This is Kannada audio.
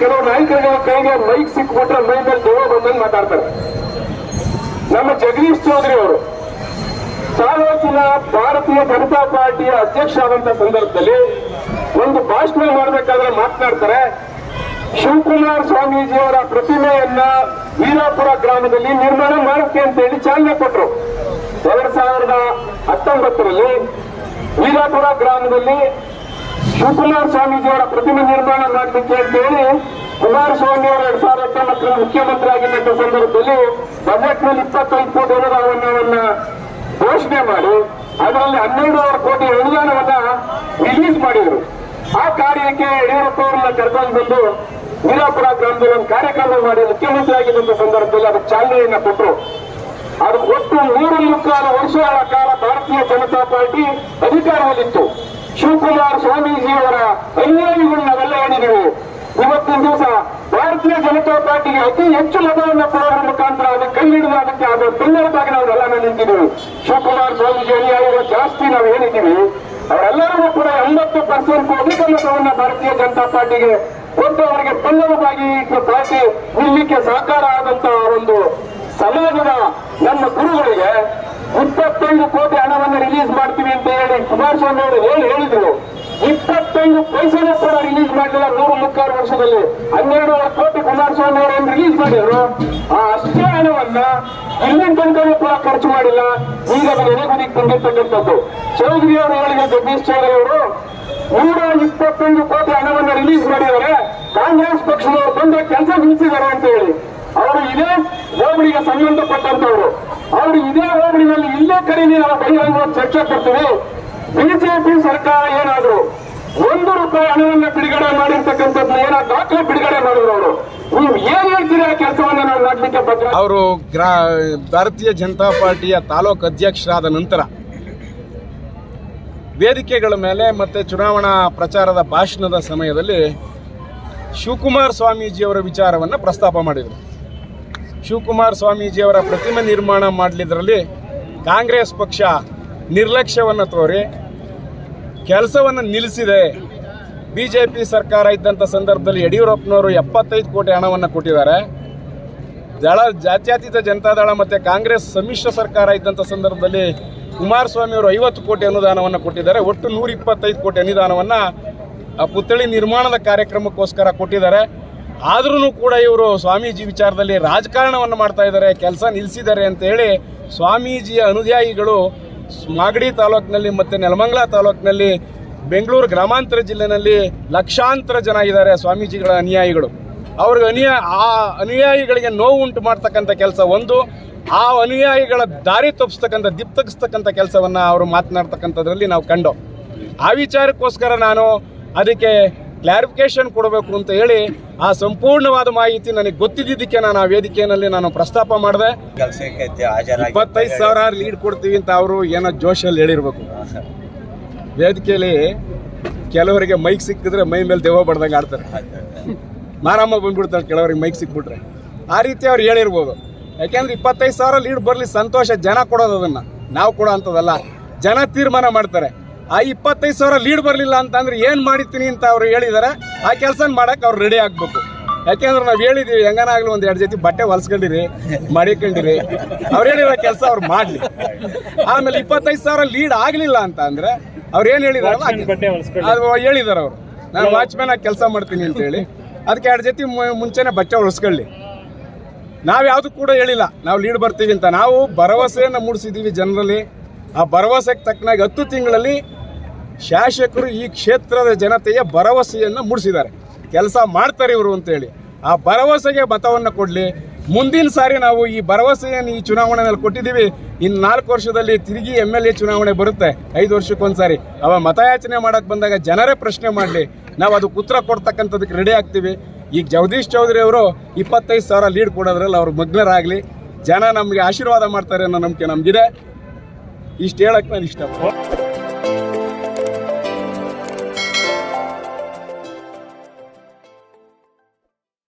ಕೆಲವು ನಾಯಕರುಗಳ ಕೈಗೆ ಮೈಕ್ ಸಿಕ್ಬಿಟ್ರೆ ಮೈ ಮೇಲೆ ದೇವ ಬಂದಂಗೆ ಮಾತಾಡ್ತಾರೆ. ನಮ್ಮ ಜಗದೀಶ್ ಚೌಧರಿ ಅವರು, ತಾಲೂಕಿನ ಭಾರತೀಯ ಜನತಾ ಪಾರ್ಟಿಯ ಅಧ್ಯಕ್ಷ ಆದಂತ ಸಂದರ್ಭದಲ್ಲಿ ಒಂದು ಭಾಷಣ ಮಾಡಬೇಕಾದ್ರೆ ಮಾತನಾಡ್ತಾರೆ. ಶಿವಕುಮಾರ್ ಸ್ವಾಮೀಜಿಯವರ ಪ್ರತಿಮೆಯನ್ನ ವೀರಾಪುರ ಗ್ರಾಮದಲ್ಲಿ ನಿರ್ಮಾಣ ಮಾಡಕ್ಕೆ ಅಂತ ಹೇಳಿ ಚಾಲನೆ ಕೊಟ್ಟರು ಎರಡ್ ಸಾವಿರದ ಹತ್ತೊಂಬತ್ತರಲ್ಲಿ ವೀರಾಪುರ ಗ್ರಾಮದಲ್ಲಿ ಶಿವಕುಮಾರ ಸ್ವಾಮೀಜಿಯವರ ಪ್ರತಿಮೆ ನಿರ್ಮಾಣ ಮಾಡಲಿಕ್ಕೆ ಅಂತೇಳಿ ಕುಮಾರಸ್ವಾಮಿ ಅವರು ಎರಡ್ ಸಾವಿರದ ಹತ್ತೊಂಬತ್ತರ ಮುಖ್ಯಮಂತ್ರಿ ಸಂದರ್ಭದಲ್ಲಿ ಬಜೆಟ್ನಲ್ಲಿ ಇಪ್ಪತ್ತೈದು ಕೋಟಿ ಅನುದಾನವನ್ನ ಘೋಷಣೆ ಮಾಡಿ ಅದರಲ್ಲಿ ಹನ್ನೆರಡೂವರೆ ಕೋಟಿ ಅನುದಾನವನ್ನ ರಿಲೀಸ್ ಮಾಡಿದರು. ಆ ಕಾರ್ಯಕ್ಕೆ ಯಡಿಯೂರಪ್ಪ ಅವರನ್ನ ಕರ್ಕೊಂಡು ಬಂದು ವೀರಾಪುರ ಗ್ರಾಮದಲ್ಲಿ ಒಂದು ಕಾರ್ಯಕ್ರಮ ಮಾಡಿ ಮುಖ್ಯಮಂತ್ರಿ ಆಗಿದ್ದಂತ ಸಂದರ್ಭದಲ್ಲಿ ಅದಕ್ಕೆ ಚಾಲನೆಯನ್ನ ಕೊಟ್ಟರು ಅದು ಒಟ್ಟು ಮೂರು ಮುಕ್ಕಾಲು ವರ್ಷಗಳ ಕಾಲ ಭಾರತೀಯ ಜನತಾ ಪಾರ್ಟಿ ಅಧಿಕಾರದಲ್ಲಿತ್ತು. ಶಿವಕುಮಾರ ಸ್ವಾಮೀಜಿಯವರ ಅನುಯಾಯಿಗಳು ನಾವೆಲ್ಲ ಹೇಳಿದೆವು. ಇವತ್ತಿನ ದಿವಸ ಭಾರತೀಯ ಜನತಾ ಪಾರ್ಟಿಗೆ ಅತಿ ಹೆಚ್ಚು ಮತವನ್ನು ಕೊಡೋದ್ರ ಮುಖಾಂತರ ಅದಕ್ಕೆ ಕೈ ಹಿಡಿದು ಅದಕ್ಕೆ ಅದರ ನಾವು ನಾವೆಲ್ಲ ನಿಂತಿದ್ದೀವಿ ಶಿವಕುಮಾರ್ ಸ್ವಾಮೀಜಿ ಅನುಯಾಯಿಗಳು ಜಾಸ್ತಿ ನಾವು ಹೇಳಿದ್ದೀವಿ. ಅವರೆಲ್ಲರಿಗೂ ಕೂಡ ಎಂಬತ್ತು ಪರ್ಸೆಂಟ್ ಅಧಿಕ ಭಾರತೀಯ ಜನತಾ ಪಾರ್ಟಿಗೆ ಕೊಟ್ಟು ಅವರಿಗೆ ಬೆನ್ನೆಲುಬಾಗಿ ಈ ಪಾರ್ಟಿ ನಿಲ್ಲಿಕ್ಕೆ ಸಹಕಾರ ಆದಂತಹ ಒಂದು ಸಮಾಜದ ನಮ್ಮ ಗುರುಗಳಿಗೆ ಇಪ್ಪತ್ತೈದು ಕೋಟಿ ರಿಲೀಸ್ ಮಾಡ್ತೀವಿ ಅಂತ ಹೇಳಿ ಕುಮಾರಸ್ವಾಮಿ ಅವರು ಹೇಳಿ ಹೇಳಿದ್ರು. ಇಪ್ಪತ್ತೈದು ಪೈಸೆನೂ ಕೂಡ ರಿಲೀಸ್ ಮಾಡಲಿಲ್ಲ ನೂರು ಮುಕ್ಕಾರು ವರ್ಷದಲ್ಲಿ. ಹನ್ನೆರಡೂವರೆ ಕೋಟಿ ಕುಮಾರಸ್ವಾಮಿ ಅವರು ರಿಲೀಸ್ ಮಾಡಿದ್ರು? ಆ ಅಷ್ಟೇ ಹಣವನ್ನ ಇಲ್ಲಿನ ತನಕನೂ ಕೂಡ ಖರ್ಚು ಮಾಡಿಲ್ಲ. ಈಗ ಅದು ಬಂದಿರ್ತಕ್ಕಂಥದ್ದು ಚೌಧರಿ ಅವರು ಹೇಳಿದ ಜಗದೀಶ್ ಚೌಧರಿ ಅವರು, ನೂರ ಇಪ್ಪತ್ತೈದು ಕೋಟಿ ಹಣವನ್ನು ರಿಲೀಸ್ ಮಾಡಿದರೆ ಕಾಂಗ್ರೆಸ್ ಪಕ್ಷದವರು ಬಂದ ಕೆಲಸ ನಿಲ್ಲಿಸಿದ್ದಾರೆ ಅಂತ ಹೇಳಿ. ಅವರು ಇದೇ ಹೋಬಳಿಗೆ ಸಂಬಂಧಪಟ್ಟಂತವರು ಅವರು ಇದೇ ಹೋಬಳಿನಲ್ಲಿ ಇಲ್ಲೇ ಕಡಿಮೆ ನಾವು ಬಹಿರಂಗ ಚರ್ಚೆ ಕೊಡ್ತೀವಿ. ಬಿಜೆಪಿ ಸರ್ಕಾರ ಏನಾದ್ರು ಒಂದು ರೂಪಾಯಿ ಹಣವನ್ನ ಬಿಡುಗಡೆ ಮಾಡಿರ್ತಕ್ಕಂಥದ್ದು ಏನೋ ದಾಖಲೆ ಬಿಡುಗಡೆ ಮಾಡಿದ್ರು ಅವರು. ನೀವು ಏನ್ ಹೇಳ್ತೀರಿ ನಾವು ಮಾಡ್ಲಿಕ್ಕೆ ಅವರು ಗ್ರಾ, ಭಾರತೀಯ ಜನತಾ ಪಾರ್ಟಿಯ ತಾಲೂಕು ಅಧ್ಯಕ್ಷರಾದ ನಂತರ ವೇದಿಕೆಗಳ ಮೇಲೆ ಮತ್ತೆ ಚುನಾವಣಾ ಪ್ರಚಾರದ ಭಾಷಣದ ಸಮಯದಲ್ಲಿ ಶಿವಕುಮಾರ್ ಸ್ವಾಮೀಜಿಯವರ ವಿಚಾರವನ್ನು ಪ್ರಸ್ತಾಪ ಮಾಡಿದರು. ಶಿವಕುಮಾರ ಸ್ವಾಮೀಜಿಯವರ ಪ್ರತಿಮೆ ನಿರ್ಮಾಣ ಮಾಡಲಿದ್ರಲ್ಲಿ ಕಾಂಗ್ರೆಸ್ ಪಕ್ಷ ನಿರ್ಲಕ್ಷ್ಯವನ್ನು ತೋರಿ ಕೆಲಸವನ್ನು ನಿಲ್ಲಿಸಿದೆ ಬಿ ಜೆ ಪಿ ಸರ್ಕಾರ ಇದ್ದಂಥ ಸಂದರ್ಭದಲ್ಲಿ ಯಡಿಯೂರಪ್ಪನವರು ಎಪ್ಪತ್ತೈದು ಕೋಟಿ ಹಣವನ್ನು ಕೊಟ್ಟಿದ್ದಾರೆ. ದಳ ಜಾತ್ಯತೀತ ಜನತಾದಳ ಮತ್ತು ಕಾಂಗ್ರೆಸ್ ಸಮ್ಮಿಶ್ರ ಸರ್ಕಾರ ಇದ್ದಂಥ ಸಂದರ್ಭದಲ್ಲಿ ಕುಮಾರಸ್ವಾಮಿ ಅವರು ಐವತ್ತು ಕೋಟಿ ಅನುದಾನವನ್ನು ಕೊಟ್ಟಿದ್ದಾರೆ. ಒಟ್ಟು ನೂರ ಇಪ್ಪತ್ತೈದು ಕೋಟಿ ಅನುದಾನವನ್ನು ಆ ಪುತ್ಥಳಿ ನಿರ್ಮಾಣದ ಕಾರ್ಯಕ್ರಮಕ್ಕೋಸ್ಕರ ಕೊಟ್ಟಿದ್ದಾರೆ. ಆದ್ರೂ ಕೂಡ ಇವರು ಸ್ವಾಮೀಜಿ ವಿಚಾರದಲ್ಲಿ ರಾಜಕಾರಣವನ್ನು ಮಾಡ್ತಾ ಇದ್ದಾರೆ, ಕೆಲಸ ನಿಲ್ಲಿಸಿದ್ದಾರೆ ಅಂತ ಹೇಳಿ ಸ್ವಾಮೀಜಿಯ ಅನುಯಾಯಿಗಳು ಮಾಗಡಿ ತಾಲೂಕಿನಲ್ಲಿ ಮತ್ತು ನೆಲಮಂಗಲ ತಾಲೂಕಿನಲ್ಲಿ ಬೆಂಗಳೂರು ಗ್ರಾಮಾಂತರ ಜಿಲ್ಲೆನಲ್ಲಿ ಲಕ್ಷಾಂತರ ಜನ ಇದ್ದಾರೆ ಸ್ವಾಮೀಜಿಗಳ ಅನುಯಾಯಿಗಳು. ಅವ್ರಿಗೆ ಅನುಯಾ, ಆ ಅನುಯಾಯಿಗಳಿಗೆ ನೋವು ಉಂಟು ಮಾಡ್ತಕ್ಕಂಥ ಕೆಲಸ ಒಂದು, ಆ ಅನುಯಾಯಿಗಳ ದಾರಿ ತಪ್ಪಿಸ್ತಕ್ಕಂಥ ದಿಪ್ತಗಿಸ್ತಕ್ಕಂಥ ಕೆಲಸವನ್ನು ಅವರು ಮಾತನಾಡ್ತಕ್ಕಂಥದ್ರಲ್ಲಿ ನಾವು ಕಂಡು. ಆ ವಿಚಾರಕ್ಕೋಸ್ಕರ ನಾನು ಅದಕ್ಕೆ ಕ್ಲಾರಿಫಿಕೇಶನ್ ಕೊಡಬೇಕು ಅಂತ ಹೇಳಿ ಆ ಸಂಪೂರ್ಣವಾದ ಮಾಹಿತಿ ನನಗೆ ಗೊತ್ತಿದ್ದಕ್ಕೆ ನಾನು ಆ ವೇದಿಕೆಯಲ್ಲಿ ನಾನು ಪ್ರಸ್ತಾಪ ಮಾಡಿದೆ. ಇಪ್ಪತ್ತೈದು ಸಾವಿರ ಲೀಡ್ ಕೊಡ್ತೀವಿ ಅಂತ ಅವರು ಏನೋ ಜೋಶಲ್ಲಿ ಹೇಳಿರ್ಬೇಕು. ವೇದಿಕೆಯಲ್ಲಿ ಕೆಲವರಿಗೆ ಮೈಕ್ ಸಿಕ್ಕಿದ್ರೆ ಮೈ ಮೇಲೆ ದೆವ್ವ ಬಡ್ದಂಗೆ ಆಡ್ತಾರೆ. ಮಾರಮ್ಮ ಬಂದ್ಬಿಡ್ತಾರೆ ಕೆಲವರಿಗೆ ಮೈಕ್ ಸಿಕ್ಬಿಟ್ರೆ. ಆ ರೀತಿ ಅವ್ರು ಹೇಳಿರ್ಬೋದು. ಯಾಕೆಂದ್ರೆ ಇಪ್ಪತ್ತೈದು ಸಾವಿರ ಲೀಡ್ ಬರಲಿ ಸಂತೋಷ ಜನ ಕೊಡೋದು ಅದನ್ನು. ನಾವು ಕೊಡೋ ಅಂಥದ್ದಲ್ಲ. ಜನ ತೀರ್ಮಾನ ಮಾಡ್ತಾರೆ. ಆ ಇಪ್ಪತ್ತೈದು ಸಾವಿರ ಲೀಡ್ ಬರಲಿಲ್ಲ ಅಂತಂದ್ರೆ ಏನು ಮಾಡಿರ್ತೀನಿ ಅಂತ ಅವ್ರು ಹೇಳಿದ್ದಾರೆ ಆ ಕೆಲಸ ಮಾಡಕ್ಕೆ ಅವ್ರು ರೆಡಿ ಆಗಬೇಕು. ಯಾಕೆಂದ್ರೆ ನಾವು ಹೇಳಿದ್ದೀವಿ ಹೆಂಗನಾಗ್ಲಿ ಒಂದು ಎರಡು ಜೊತೆ ಬಟ್ಟೆ ಹೊಲ್ಸ್ಕೊಂಡಿರಿ ಮಡಿಕೊಂಡಿರಿ. ಅವ್ರು ಹೇಳಿರೋ ಕೆಲಸ ಅವ್ರು ಮಾಡಲಿ. ಆಮೇಲೆ ಇಪ್ಪತ್ತೈದು ಸಾವಿರ ಲೀಡ್ ಆಗಲಿಲ್ಲ ಅಂತ ಅಂದ್ರೆ ಅವ್ರು ಏನು ಹೇಳಿದಾರಲ್ಲ ಅದು ಹೇಳಿದಾರೆ ಅವರು. ನಾನು ವಾಚ್ಮ್ಯಾನ್ ಆಗಿ ಕೆಲಸ ಮಾಡ್ತೀನಿ ಅಂತ ಹೇಳಿ. ಅದಕ್ಕೆ ಎರಡು ಜೊತೆ ಮುಂಚೆನೇ ಮುಂಚೆನೆ ಬಟ್ಟೆ ಹೊಲಿಸ್ಕೊಳ್ಳಿ. ನಾವು ಯಾವುದು ಕೂಡ ಹೇಳಿಲ್ಲ ನಾವು ಲೀಡ್ ಬರ್ತೀವಿ ಅಂತ. ನಾವು ಭರವಸೆಯನ್ನು ಮೂಡಿಸಿದ್ದೀವಿ ಜನರಲ್ಲಿ. ಆ ಭರವಸೆಗೆ ತಕ್ಕನಾಗಿ ಹತ್ತು ತಿಂಗಳಲ್ಲಿ ಶಾಸಕರು ಈ ಕ್ಷೇತ್ರದ ಜನತೆಯ ಭರವಸೆಯನ್ನು ಮೂಡಿಸಿದ್ದಾರೆ. ಕೆಲಸ ಮಾಡ್ತಾರೆ ಇವರು ಅಂತೇಳಿ. ಆ ಭರವಸೆಗೆ ಮತವನ್ನು ಕೊಡಲಿ. ಮುಂದಿನ ಸಾರಿ ನಾವು ಈ ಭರವಸೆಯನ್ನು ಈ ಚುನಾವಣೆಯಲ್ಲಿ ಕೊಟ್ಟಿದ್ದೀವಿ. ಇನ್ನು ನಾಲ್ಕು ವರ್ಷದಲ್ಲಿ ತಿರುಗಿ ಎಂ ಎಲ್ ಎ ಚುನಾವಣೆ ಬರುತ್ತೆ. ಐದು ವರ್ಷಕ್ಕೊಂದ್ಸಾರಿ. ಅವ ಮತಯಾಚನೆ ಮಾಡೋಕ್ಕೆ ಬಂದಾಗ ಜನರೇ ಪ್ರಶ್ನೆ ಮಾಡಲಿ. ನಾವು ಅದಕ್ಕೆ ಉತ್ತರ ಕೊಡ್ತಕ್ಕಂಥದಕ್ಕೆ ರೆಡಿ ಆಗ್ತೀವಿ. ಈಗ ಜಗದೀಶ್ ಚೌಧರಿ ಅವರು ಇಪ್ಪತ್ತೈದು ಸಾವಿರ ಲೀಡ್ ಕೊಡೋದ್ರಲ್ಲಿ ಅವ್ರು ಮಗ್ನರಾಗಲಿ. ಜನ ನಮಗೆ ಆಶೀರ್ವಾದ ಮಾಡ್ತಾರೆ ಅನ್ನೋ ನಂಬಿಕೆ ನಮಗಿದೆ. ಇಷ್ಟು ಹೇಳಕ್ಕೆ ನಾನು ಇಷ್ಟಪಡ್ತೀನಿ.